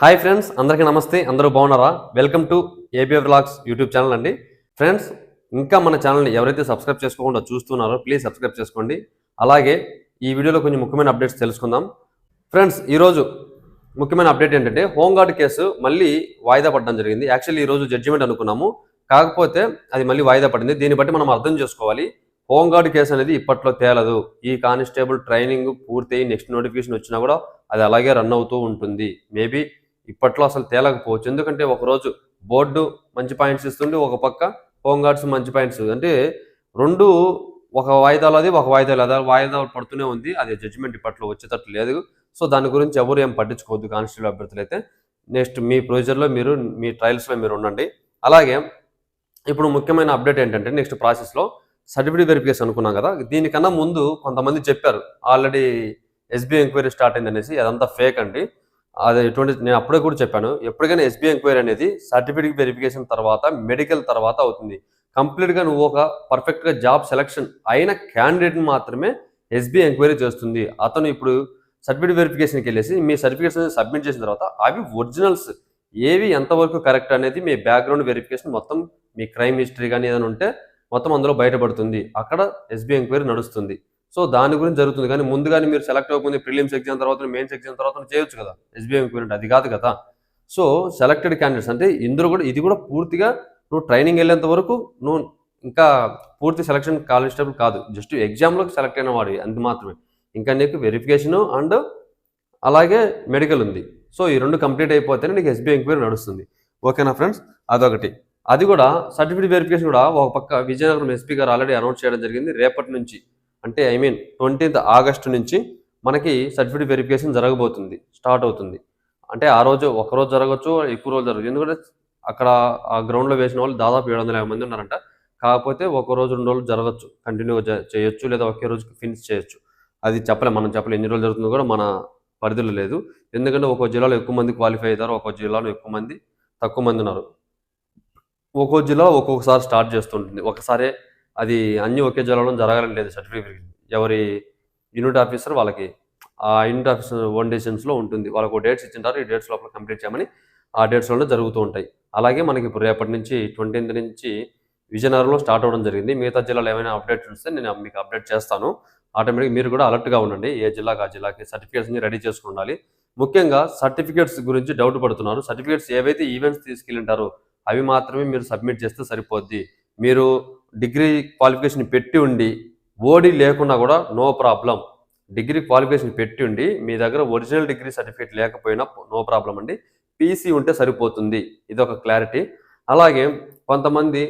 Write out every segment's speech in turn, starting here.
Hi friends అందరికీ నమస్తే అందరూ బాగున్నారా? Welcome to ABF vlogs YouTube channel అండి. ఫ్రెండ్స్ ఇంకా మన ఛానల్ని ఎవరైతే సబ్స్క్రైబ్ చేసుకోకుండా చూస్తున్నారో ప్లీజ్ సబ్స్క్రైబ్ చేసుకోండి. అలాగే ఈ వీడియోలో కొంచెం ముఖ్యమైన అప్డేట్స్ తెలుసుకుందాం. ఫ్రెండ్స్ ఈరోజు ముఖ్యమైన అప్డేట్ ఏంటంటే హోంగార్డ్ కేసు మళ్ళీ వాయిదా పడడం జరిగింది. యాక్చువల్లీ ఈరోజు జడ్జిమెంట్ అనుకున్నాము. కాకపోతే అది మళ్ళీ వాయిదా పడింది. దీన్ని బట్టి మనం అర్థం చేసుకోవాలి. హోంగార్డ్ కేసు అనేది ఇప్పట్లో తేలదు. ఈ కానిస్టేబుల్ ట్రైనింగ్ పూర్తయి నెక్స్ట్ నోటిఫికేషన్ వచ్చినా కూడా అది అలాగే రన్ అవుతూ ఉంటుంది. మేబీ ఇప్పట్లో అసలు తేలకపోవచ్చు. ఎందుకంటే ఒకరోజు బోర్డు మంచి పాయింట్స్ ఇస్తుండే ఒక పక్క హోంగార్డ్స్ మంచి పాయింట్స్. అంటే రెండు ఒక వాయిదాలు అది ఒక వాయిదాలు అది. వాయిదా పడుతూనే ఉంది. అది జడ్జిమెంట్ ఇప్పట్లో వచ్చేటట్టు లేదు. సో దాని గురించి ఎవరు ఏం పట్టించుకోవద్దు కానిస్టేబుల్ అభ్యర్థులు అయితే. నెక్స్ట్ మీ ప్రొసీజర్లో మీరు మీ ట్రయల్స్లో మీరు ఉండండి. అలాగే ఇప్పుడు ముఖ్యమైన అప్డేట్ ఏంటంటే నెక్స్ట్ ప్రాసెస్లో సర్టిఫికేట్ వెరిఫికేషన్ అనుకున్నాం కదా. దీనికన్నా ముందు కొంతమంది చెప్పారు. ఆల్రెడీ ఎస్బీఐ ఎంక్వైరీ స్టార్ట్ అయింది అనేసి అదంతా ఫేక్ అండి. అది ఎటువంటి నేను అప్పుడే కూడా చెప్పాను ఎప్పటికైనా ఎస్బీఐ ఎంక్వైరీ అనేది సర్టిఫికేట్ వెరిఫికేషన్ తర్వాత మెడికల్ తర్వాత అవుతుంది. కంప్లీట్గా నువ్వు ఒక పర్ఫెక్ట్గా జాబ్ సెలెక్షన్ అయిన క్యాండిడేట్ని మాత్రమే ఎస్బీఐ ఎంక్వైరీ చేస్తుంది. అతను ఇప్పుడు సర్టిఫికేట్ వెరిఫికేషన్కి వెళ్ళేసి మీ సర్టిఫికేట్స్ సబ్మిట్ చేసిన తర్వాత అవి ఒరిజినల్స్. ఏవి ఎంతవరకు కరెక్ట్ అనేది మీ బ్యాక్గ్రౌండ్ వెరిఫికేషన్ మొత్తం మీ క్రైమ్ హిస్టరీ కానీ ఏదైనా ఉంటే మొత్తం అందులో బయటపడుతుంది. అక్కడ ఎస్బీఐ ఎంక్వైరీ నడుస్తుంది. సో దాని గురించి జరుగుతుంది. కానీ ముందుగానే మీరు సెలెక్ట్ అవ్వకుండా ప్రిలిమ్స్ ఎగ్జామ్ తర్వాత మెయిన్స్ ఎగ్జామ్ తర్వాత చేయొచ్చు కదా. ఎస్బీఐ ఎంక్వైరీ అది కాదు కదా. సో సెలెక్టెడ్ క్యాండిడేట్స్ అంటే ఇందులో కూడా ఇది కూడా పూర్తిగా నువ్వు ట్రైనింగ్ వెళ్ళేంత వరకు నువ్వు ఇంకా పూర్తి సెలక్షన్ కాలిస్టేబుల్ కాదు. జస్ట్ ఎగ్జామ్లోకి సెలెక్ట్ అయిన వాడు అంత మాత్రమే. ఇంకా నీకు వెరిఫికేషన్ అండ్ అలాగే మెడికల్ ఉంది. సో ఈ రెండు కంప్లీట్ అయిపోతేనే నీకు ఎస్బీఐ ఎంక్వైరీ నడుస్తుంది. ఓకేనా ఫ్రెండ్స్ అదొకటి. అది కూడా సర్టిఫికేట్ వెరిఫికేషన్ కూడా ఒక పక్క విజయనగరం ఎస్పీ గారు ఆల్రెడీ అనౌన్స్ చేయడం జరిగింది. రేపటి నుంచి అంటే ఐ మీన్ ట్వంటీన్త్ ఆగస్టు నుంచి మనకి సర్టిఫికేట్ వెరిఫికేషన్ జరగబోతుంది స్టార్ట్ అవుతుంది. అంటే ఆ రోజు ఒక రోజు జరగచ్చు ఎక్కువ రోజు జరగచ్చు. ఎందుకంటే అక్కడ ఆ గ్రౌండ్లో వేసిన వాళ్ళు దాదాపు ఏడు వందల యాభై మంది ఉన్నారంట. కాకపోతే ఒక రోజు రెండు రోజులు జరగచ్చు. కంటిన్యూగా చేయొచ్చు లేదా ఒకే రోజు ఫినిష్ చేయొచ్చు. అది చెప్పలేం మనం చెప్పలేం. ఎన్ని రోజులు జరుగుతుందో కూడా మన పరిధిలో లేదు. ఎందుకంటే ఒక్కో జిల్లాలో ఎక్కువ మంది క్వాలిఫై అవుతారు ఒక్కో జిల్లాలో ఎక్కువ మంది తక్కువ మంది ఉన్నారు. ఒక్కో జిల్లా ఒక్కొక్కసారి స్టార్ట్ చేస్తుంటుంది. ఒకసారి అది అన్నీ ఒకే జిల్లాలో జరగాలని లేదు సర్టిఫికేట్ ఎవరి యూనిట్ ఆఫీసర్ వాళ్ళకి ఆ యూనిట్ ఆఫీసర్ వన్ డేషన్స్లో ఉంటుంది. వాళ్ళకు ఒక డేట్స్ ఇచ్చింటారు ఈ డేట్స్ లోపల కంప్లీట్ చేయమని ఆ డేట్స్లోనే జరుగుతూ ఉంటాయి. అలాగే మనకి ఇప్పుడు రేపటి నుంచి ట్వంటీన్త్ నుంచి విజయనగరంలో స్టార్ట్ అవ్వడం జరిగింది. మిగతా జిల్లాలో ఏమైనా అప్డేట్స్ ఉంటే నేను మీకు అప్డేట్ చేస్తాను. ఆటోమేటిక్ మీరు కూడా అలర్ట్గా ఉండండి. ఏ జిల్లాకి ఆ జిల్లాకి సర్టిఫికేట్స్ని రెడీ చేసుకుని ఉండాలి ముఖ్యంగా సర్టిఫికేట్స్ గురించి డౌట్ పడుతున్నారు. సర్టిఫికేట్స్ ఏవైతే ఈవెంట్స్ తీసుకెళ్ళింటారో అవి మాత్రమే మీరు సబ్మిట్ చేస్తే సరిపోద్ది. మీరు డిగ్రీ క్వాలిఫికేషన్ పెట్టి ఉండి ఓడి లేకున్నా కూడా నో ప్రాబ్లం. డిగ్రీ క్వాలిఫికేషన్ పెట్టి ఉండి మీ దగ్గర ఒరిజినల్ డిగ్రీ సర్టిఫికేట్ లేకపోయినా నో ప్రాబ్లం అండి. పీసీ ఉంటే సరిపోతుంది. ఇది ఒక క్లారిటీ. అలాగే కొంతమంది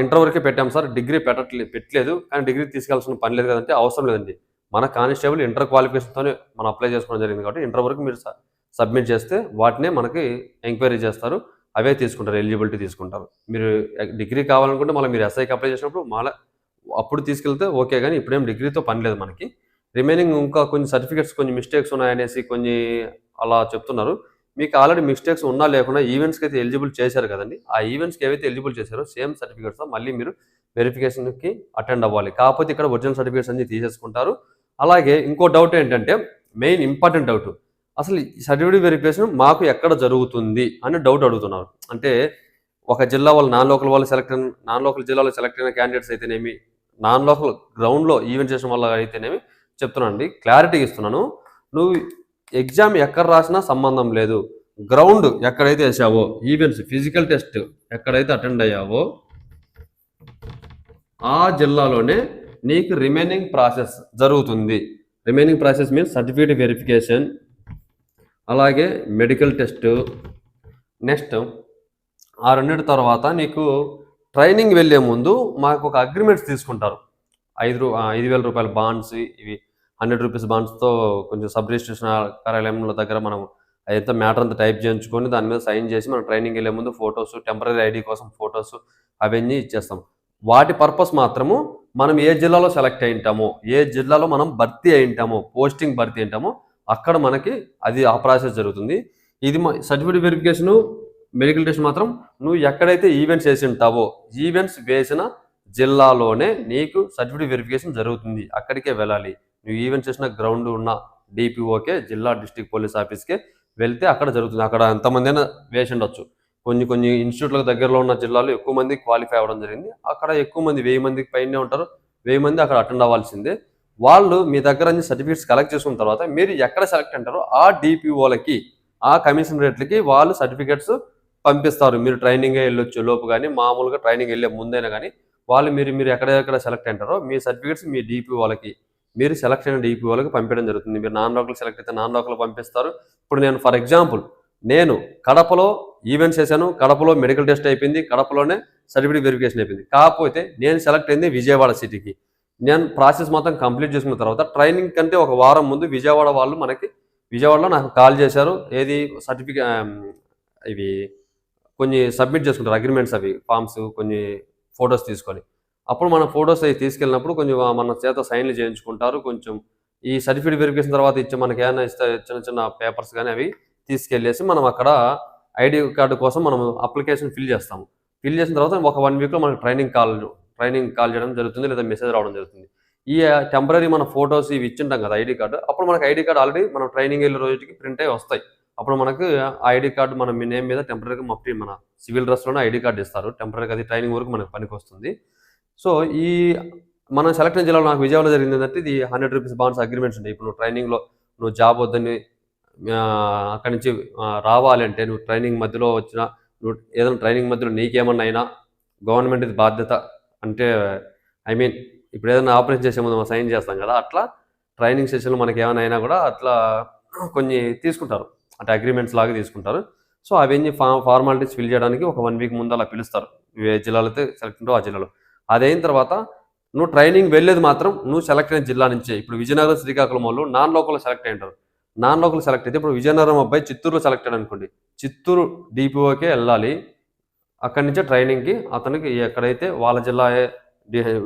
ఇంటర్ వరకే పెట్టాం సార్. డిగ్రీ పెట్టట్లే పెట్టలేదు. కానీ డిగ్రీ తీసుకెళ్ళాల్సిన పని లేదు కదంటే అవసరం లేదండి. మన కానిస్టేబుల్ ఇంటర్ క్వాలిఫికేషన్తోనే మనం అప్లై చేసుకోవడం జరిగింది కాబట్టి ఇంటర్ వరకు మీరు సబ్మిట్ చేస్తే వాటినే మనకి ఎంక్వైరీ చేస్తారు. అవే తీసుకుంటారు ఎలిజిబిలిటీ తీసుకుంటారు. మీరు డిగ్రీ కావాలనుకుంటే మళ్ళీ మీరు ఎస్ఐకి అప్లై చేసినప్పుడు మళ్ళీ అప్పుడు తీసుకెళ్తే ఓకే కానీ ఇప్పుడేం డిగ్రీతో పని లేదు మనకి. రిమైనింగ్ ఇంకా కొన్ని సర్టిఫికేట్స్ కొన్ని మిస్టేక్స్ ఉన్నాయనేసి కొన్ని అలా చెప్తున్నారు. మీకు ఆల్రెడీ మిస్టేక్స్ ఉన్నా లేకుండా ఈవెంట్స్కి అయితే ఎలిజిబుల్ చేశారు కదండి. ఆ ఈవెంట్స్కి ఏవైతే ఎలిజిబుల్ చేశారో సేమ్ సర్టిఫికేట్స్తో మళ్ళీ మీరు వెరిఫికేషన్కి అటెండ్ అవ్వాలి. కాకపోతే ఇక్కడ ఒరిజినల్ సర్టిఫికేట్స్ అన్ని తీసేసుకుంటారు. అలాగే ఇంకో డౌట్ ఏంటంటే మెయిన్ ఇంపార్టెంట్ డౌట్ అసలు ఈ సర్టిఫికేట్ వెరిఫికేషన్ మాకు ఎక్కడ జరుగుతుంది అని డౌట్ అడుగుతున్నారు. అంటే ఒక జిల్లా వాళ్ళు నాన్ లోకల్ వాళ్ళు సెలెక్ట్ అయిన నాన్ లోకల్ జిల్లాలో సెలెక్ట్ అయిన క్యాండిడేట్స్ అయితేనేమి నాన్ లోకల్ గ్రౌండ్లో ఈవెంట్ చేసిన వల్ల అయితేనేమి చెప్తున్నానండి క్లారిటీ ఇస్తున్నాను. నువ్వు ఎగ్జామ్ ఎక్కడ రాసినా సంబంధం లేదు. గ్రౌండ్ ఎక్కడైతే వేసావో ఈవెంట్స్ ఫిజికల్ టెస్ట్ ఎక్కడైతే అటెండ్ అయ్యావో ఆ జిల్లాలోనే నీకు రిమైనింగ్ ప్రాసెస్ జరుగుతుంది. Remaining process means certificate verification అలాగే మెడికల్ టెస్ట్ నెక్స్ట్ ఆ రెండింటి తర్వాత నీకు ట్రైనింగ్ వెళ్ళే ముందు మాకు ఒక అగ్రిమెంట్స్ తీసుకుంటారు. ఐదు రూ- ఐదు వేల రూపాయల బాండ్స్ ఇవి హండ్రెడ్ రూపీస్ బాండ్స్తో కొంచెం సబ్ రిజిస్ట్రేషన్ కార్యాలయంలో దగ్గర మనం అదంతా మ్యాటర్ అంతా టైప్ చేయించుకొని దాని మీద సైన్ చేసి మనం ట్రైనింగ్ వెళ్ళే ముందు ఫొటోస్ టెంపరీ ఐడి కోసం ఫొటోస్ అవన్నీ ఇచ్చేస్తాం. వాటి పర్పస్ మాత్రము మనం ఏ జిల్లాలో సెలెక్ట్ అయి ఉంటామో ఏ జిల్లాలో మనం భర్తీ అయి ఉంటామో పోస్టింగ్ భర్తీ అయి ఉంటామో అక్కడ మనకి అది ఆ ప్రాసెస్ జరుగుతుంది. ఇది సర్టిఫికేట్ వెరిఫికేషన్ మెడికల్ టెస్ట్ మాత్రం నువ్వు ఎక్కడైతే ఈవెంట్స్ వేసి ఉంటావో ఈవెంట్స్ వేసిన జిల్లాలోనే నీకు సర్టిఫికేట్ వెరిఫికేషన్ జరుగుతుంది. అక్కడికే వెళ్ళాలి. నువ్వు ఈవెంట్స్ చేసిన గ్రౌండ్ ఉన్న డిపిఓకే జిల్లా డిస్టిక్ పోలీస్ ఆఫీస్కే వెళ్తే అక్కడ జరుగుతుంది. అక్కడ ఎంతమంది అయినా వేసి ఉండొచ్చు కొన్ని కొన్ని ఇన్స్టిట్యూట్లకు దగ్గరలో ఉన్న జిల్లాలో ఎక్కువ మంది క్వాలిఫై అవ్వడం జరిగింది. అక్కడ ఎక్కువ మంది వెయ్యి మందికి పైనే ఉంటారు. వెయ్యి మంది అక్కడ అటెండ్ అవ్వాల్సిందే. వాళ్ళు మీ దగ్గర నుంచి సర్టిఫికేట్స్ కలెక్ట్ చేసుకున్న తర్వాత మీరు ఎక్కడ సెలెక్ట్ అంటారో ఆ డిపిఓలకి ఆ కమిషన్ రేట్లకి వాళ్ళు సర్టిఫికేట్స్ పంపిస్తారు. మీరు ట్రైనింగ్ వెళ్ళొచ్చు లోపు కానీ మామూలుగా ట్రైనింగ్ వెళ్ళే ముందైనా కానీ వాళ్ళు మీరు మీరు ఎక్కడెక్కడ సెలెక్ట్ అంటారో మీ సర్టిఫికేట్స్ మీ డిపి వాళ్ళకి మీరు సెలెక్ట్ అయిన డిపి వాళ్ళకి పంపించడం జరుగుతుంది. మీరు నాన్ లోకల్ సెలెక్ట్ అయితే నాన్ లోకల్ పంపిస్తారు. ఇప్పుడు నేను ఫర్ ఎగ్జాంపుల్ నేను కడపలో ఈవెంట్స్ చేశాను. కడపలో మెడికల్ టెస్ట్ అయిపోయింది. కడపలోనే సర్టిఫికేట్ వెరిఫికేషన్ అయిపోయింది. కాకపోతే నేను సెలెక్ట్ అయింది విజయవాడ సిటీకి నేను ప్రాసెస్ మొత్తం కంప్లీట్ చేసుకున్న తర్వాత ట్రైనింగ్ కంటే ఒక వారం ముందు విజయవాడ వాళ్ళు మనకి విజయవాడలో నాకు కాల్ చేశారు. ఏది సర్టిఫికేట్ ఇవి కొన్ని సబ్మిట్ చేసుకుంటారు అగ్రిమెంట్స్ అవి ఫామ్స్ కొన్ని ఫొటోస్ తీసుకొని. అప్పుడు మన ఫొటోస్ అవి తీసుకెళ్ళినప్పుడు కొంచెం మన చేత సైన్లు చేయించుకుంటారు. కొంచెం ఈ సర్టిఫికేట్ వెరిఫికేషన్ తర్వాత ఇచ్చే మనకి ఏమైనా ఇస్తే చిన్న చిన్న పేపర్స్ కానీ అవి తీసుకెళ్ళేసి మనం అక్కడ ఐడి కార్డు కోసం మనం అప్లికేషన్ ఫిల్ చేస్తాము. ఫిల్ చేసిన తర్వాత ఒక వన్ వీక్లో మనకి ట్రైనింగ్ కాల్ ట్రైనింగ్ కాల్ చేయడం జరుగుతుంది లేదా మెసేజ్ రావడం జరుగుతుంది. ఈ టెంపరీ మన ఫొటోస్ ఇవి ఇచ్చింటాం కదా ఐడి కార్డు. అప్పుడు మనకి ఐడి కార్డు ఆల్రెడీ మనం ట్రైనింగ్ వెళ్ళే రోజుకి ప్రింట్ అయ్యి వస్తాయి. అప్పుడు మనకు ఐడి కార్డు మన నేమ్ మీద టెంపరీగా మొత్తం మన సివిల్ డ్రెస్లోనే ఐడి కార్డు ఇస్తారు. టెంపరీగా అది ట్రైనింగ్ వరకు మనకు పనికి వస్తుంది సో ఈ మనం సెలెక్ట్ అయిన జిల్లాలో నాకు విజయవాడ జరిగింది ఏంటంటే ఇది హండ్రెడ్ రూపీస్ బాండ్స్ అగ్రిమెంట్స్ ఉంటాయి. ఇప్పుడు నువ్వు ట్రైనింగ్లో నువ్వు జాబ్ వద్దని అక్కడి నుంచి రావాలంటే నువ్వు ట్రైనింగ్ మధ్యలో వచ్చిన నువ్వు ఏదైనా ట్రైనింగ్ మధ్యలో నీకేమన్నా అయినా గవర్నమెంట్ ఇది బాధ్యత అంటే ఐ మీన్ ఇప్పుడు ఏదైనా ఆపరేషన్ చేసే ముందు మనం సైన్ చేస్తాం కదా అట్లా ట్రైనింగ్ సెషన్లో మనకి ఏమైనా అయినా కూడా అట్లా కొన్ని తీసుకుంటారు. అంటే అగ్రిమెంట్స్ లాగా తీసుకుంటారు. సో అవన్నీ ఫా ఫార్మాలిటీస్ ఫిల్ చేయడానికి ఒక వన్ వీక్ ముందు అలా పిలుస్తారు. ఏ జిల్లాలో అయితే సెలెక్ట్ ఉంటో ఆ జిల్లాలో. అది అయిన తర్వాత నువ్వు ట్రైనింగ్ వెళ్ళేది మాత్రం నువ్వు సెలెక్ట్ అయిన జిల్లా నుంచే. ఇప్పుడు విజయనగరం శ్రీకాకుళం వాళ్ళు నాన్ లోకల్ సెలెక్ట్ అయ్యారు నాన్ లోకల్ సెలెక్ట్ అయితే ఇప్పుడు విజయనగరం అబ్బాయి చిత్తూరులో సెలెక్ట్ అయ్యాడు అనుకోండి. చిత్తూరు డిపిఓకే వెళ్ళాలి. అక్కడి నుంచే ట్రైనింగ్కి అతనికి ఎక్కడైతే వాళ్ళ జిల్లా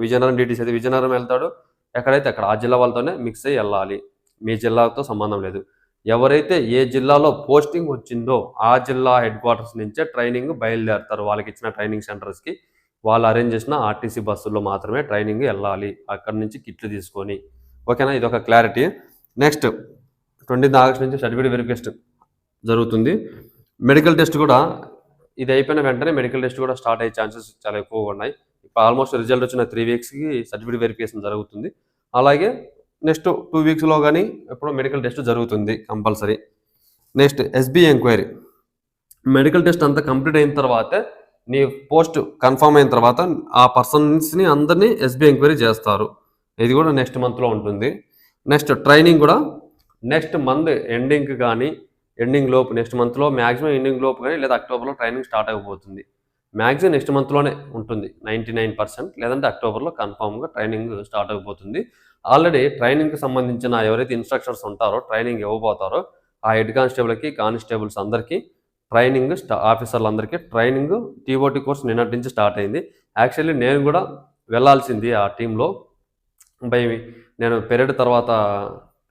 విజయనగరం డీటీసీ అయితే విజయనగరం వెళ్తాడు ఎక్కడైతే అక్కడ ఆ జిల్లా వాళ్ళతోనే మిక్స్ అయ్యి వెళ్ళాలి. మీ జిల్లాతో సంబంధం లేదు. ఎవరైతే ఏ జిల్లాలో పోస్టింగ్ వచ్చిందో ఆ జిల్లా హెడ్ క్వార్టర్స్ నుంచే ట్రైనింగ్ బయలుదేరుతారు. వాళ్ళకి ఇచ్చిన ట్రైనింగ్ సెంటర్స్కి వాళ్ళు అరేంజ్ చేసిన ఆర్టీసీ బస్సుల్లో మాత్రమే ట్రైనింగ్ వెళ్ళాలి. అక్కడి నుంచి కిట్లు తీసుకొని. ఓకేనా? ఇది ఒక క్లారిటీ. నెక్స్ట్ ట్వంటీ ఆగస్ట్ నుంచి సర్టిఫికేట్ వెరిఫికేషన్ జరుగుతుంది. మెడికల్ టెస్ట్ కూడా ఇది అయిపోయిన వెంటనే మెడికల్ టెస్ట్ కూడా స్టార్ట్ అయ్యే ఛాన్సెస్ చాలా ఎక్కువగా ఉన్నాయి. ఇప్పుడు ఆల్మోస్ట్ రిజల్ట్ వచ్చిన త్రీ వీక్స్కి సర్టిఫికేట్ వెరిఫికేషన్ జరుగుతుంది. అలాగే నెక్స్ట్ టూ వీక్స్లో కానీ ఎప్పుడో మెడికల్ టెస్ట్ జరుగుతుంది compulsory next SB enquiry medical test అంతా కంప్లీట్ అయిన తర్వాత నీ పోస్ట్ కన్ఫర్మ్ అయిన తర్వాత ఆ పర్సన్స్ని అందరినీ ఎస్బీ ఎంక్వైరీ చేస్తారు. ఇది కూడా నెక్స్ట్ మంత్లో ఉంటుంది. నెక్స్ట్ ట్రైనింగ్ కూడా నెక్స్ట్ మంత్ ఎండింగ్కి కానీ ఎండింగ్ లోపు నెక్స్ట్ మంత్లో మ్యాక్సిమం ఎండింగ్ లోపు కానీ లేదా అక్టోబర్లో ట్రైనింగ్ స్టార్ట్ అయిపోతుంది. మ్యాక్సిమం నెక్స్ట్ మంత్లోనే ఉంటుంది నైంటీ నైన్ పర్సెంట్ లేదంటే అక్టోబర్లో కన్ఫామ్గా ట్రైనింగ్ స్టార్ట్ అయిపోతుంది. ఆల్రెడీ ట్రైనింగ్కి సంబంధించిన ఎవరైతే ఇన్స్ట్రక్టర్స్ ఉంటారో ట్రైనింగ్ ఇవ్వబోతారో ఆ హెడ్ కానిస్టేబుల్కి కానిస్టేబుల్స్ అందరికీ ట్రైనింగ్ స్టా ఆఫీసర్లందరికీ ట్రైనింగ్ టీఓటీ కోర్స్ నిన్నటి నుంచి స్టార్ట్ అయింది. యాక్చువల్లీ నేను కూడా వెళ్ళాల్సింది ఆ టీంలో బై నేను పెరేడ్ తర్వాత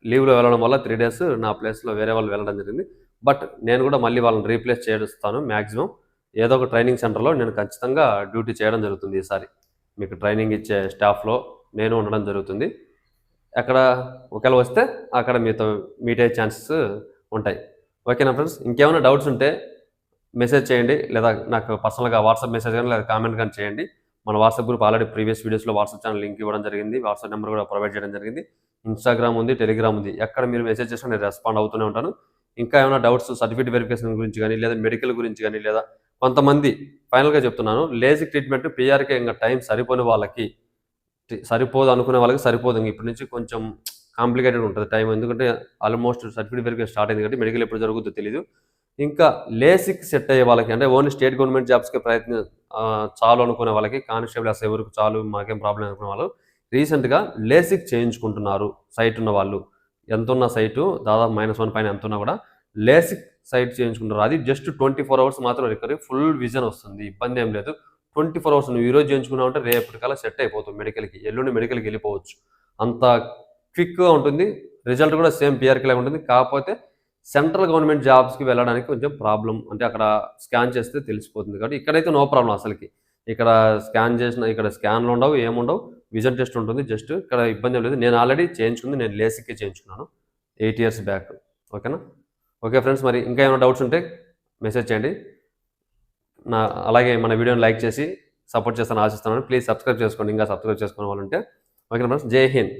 లీవ్లో వెళ్ళడం వల్ల త్రీ డేస్ నా ప్లేస్లో వేరే వాళ్ళు వెళ్ళడం జరిగింది. బట్ నేను కూడా మళ్ళీ వాళ్ళని రీప్లేస్ చేస్తాను మ్యాక్సిమం ఏదో ఒక ట్రైనింగ్ సెంటర్లో నేను ఖచ్చితంగా డ్యూటీ చేయడం జరుగుతుంది ఈసారి. మీకు ట్రైనింగ్ ఇచ్చే స్టాఫ్లో నేను ఉండడం జరుగుతుంది. ఎక్కడ ఒకవేళ వస్తే అక్కడ మీతో మీట్ అయ్యే ఛాన్సెస్ ఉంటాయి. ఓకేనా ఫ్రెండ్స్? ఇంకేమైనా డౌట్స్ ఉంటే మెసేజ్ చేయండి. లేదా నాకు పర్సనల్గా వాట్సాప్ మెసేజ్ కానీ లేదా కామెంట్ కానీ చేయండి. మన వాట్సాప్ గ్రూప్ ఆల్రెడీ ప్రీవియస్ వీడియోస్లో వాట్సాప్ ఛానల్ లింక్ ఇవ్వడం జరిగింది. వాట్సాప్ నెంబర్ కూడా ప్రొవైడ్ చేయడం జరిగింది. ఇన్స్టాగ్రామ్ ఉంది టెలిగ్రామ్ ఉంది. ఎక్కడ మీరు మెసేజ్ చేసినా నేను రెస్పాండ్ అవుతూనే ఉంటాను. ఇంకా ఏమైనా డౌట్స్ సర్టిఫికేట్ వెరిఫికేషన్ గురించి కానీ లేదా మెడికల్ గురించి కానీ లేదా కొంతమంది ఫైనల్గా చెప్తున్నాను లేజీ ట్రీట్మెంట్ పిఆర్కే ఇంకా టైం సరిపోని వాళ్ళకి సరిపోదు అనుకునే వాళ్ళకి సరిపోదు. ఇప్పటి నుంచి కొంచెం కాంప్లికేటెడ్ ఉంటుంది టైం. ఎందుకంటే ఆల్మోస్ట్ సర్టిఫికేట్ వెరిఫికేషన్ స్టార్ట్ అయింది కాబట్టి మెడికల్ ఎప్పుడు జరుగుతుందో తెలియదు ఇంకా లేసిక్ సెట్ అయ్యే వాళ్ళకి అంటే ఓన్లీ స్టేట్ గవర్నమెంట్ జాబ్స్కి ప్రయత్నం చాలు అనుకునే వాళ్ళకి కానిస్టేబుల్ అసలు ఎవరికి చాలు మాకేం ప్రాబ్లం అనుకునే వాళ్ళు రీసెంట్గా లేసిక్ చేయించుకుంటున్నారు సైట్ ఉన్న వాళ్ళు. ఎంత ఉన్న సైటు దాదాపు మైనస్ వన్ పైన ఎంత ఉన్నా కూడా లేసిక్ సైట్ చేయించుకుంటారు అది జస్ట్ ట్వంటీ ఫోర్ అవర్స్ మాత్రం రికవరీ ఫుల్ విజన్ వస్తుంది. ఇబ్బంది ఏం లేదు. ట్వంటీ ఫోర్ అవర్స్ నువ్వు ఈరోజు చేయించుకున్నావు అంటే రేపటికల్లా సెట్ అయిపోతుంది మెడికల్కి ఎల్లుండి మెడికల్కి వెళ్ళిపోవచ్చు. అంత క్విక్గా ఉంటుంది. రిజల్ట్ కూడా సేమ్ పిఆర్కి లాగా ఉంటుంది. కాకపోతే సెంట్రల్ గవర్నమెంట్ జాబ్స్కి వెళ్ళడానికి కొంచెం ప్రాబ్లం అంటే అక్కడ స్కాన్ చేస్తే తెలిసిపోతుంది కాబట్టి ఇక్కడైతే నో ప్రాబ్లం అసలుకి. ఇక్కడ స్కాన్ చేసిన ఇక్కడ స్కాన్లు ఉండవు ఏముండవు. విజన్ టెస్ట్ ఉంటుంది జస్ట్ ఇక్కడ ఇబ్బంది లేదు. నేను ఆల్రెడీ చేయించుకుంది నేను లేసిక్కే చేయించుకున్నాను. Eight years back. ఓకేనా? ఓకే ఫ్రెండ్స్ మరి ఇంకా ఏమైనా డౌట్స్ ఉంటే మెసేజ్ చేయండి. నా అలాగే మన వీడియోని లైక్ చేసి సపోర్ట్ చేస్తాను ఆశిస్తున్నాను. ప్లీజ్ సబ్స్క్రైబ్ చేసుకోండి ఇంకా సబ్స్క్రైబ్ చేసుకునే వాళ్ళు ఉంటే. Okay friends? జై హింద్.